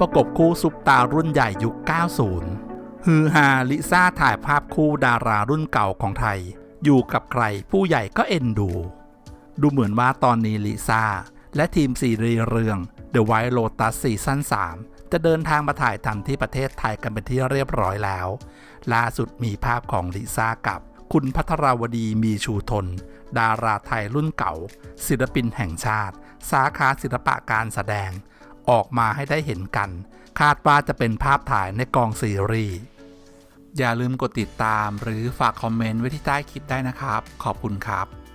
ประกบคู่ซุปตารุ่นใหญ่ยุค 90 ฮือฮาลิซ่าถ่ายภาพคู่ดารารุ่นเก่าของไทย อยู่กับใครผู้ใหญ่ก็เอ็นดู ดูเหมือนว่าตอนนี้ลิซ่า และทีมซีรีส์เรื่อง The White Lotus ซีซั่น3 จะเดินทางมาถ่ายทำที่ประเทศไทยกันเป็นที่เรียบร้อยแล้ว ล่าสุดมีภาพของลิซ่ากับ คุณพัทราวดีมีชูทน ดาราไทยรุ่นเก่า ศิลปินแห่งชาติ สาขาศิลปะการแสดง ออกมาให้ได้เห็นกัน คาดว่าจะเป็นภาพถ่ายในกองซีรีส์อย่าลืมกดติดตามหรือฝากคอมเมนต์ไว้ที่ใต้คลิปได้นะครับ ขอบคุณครับ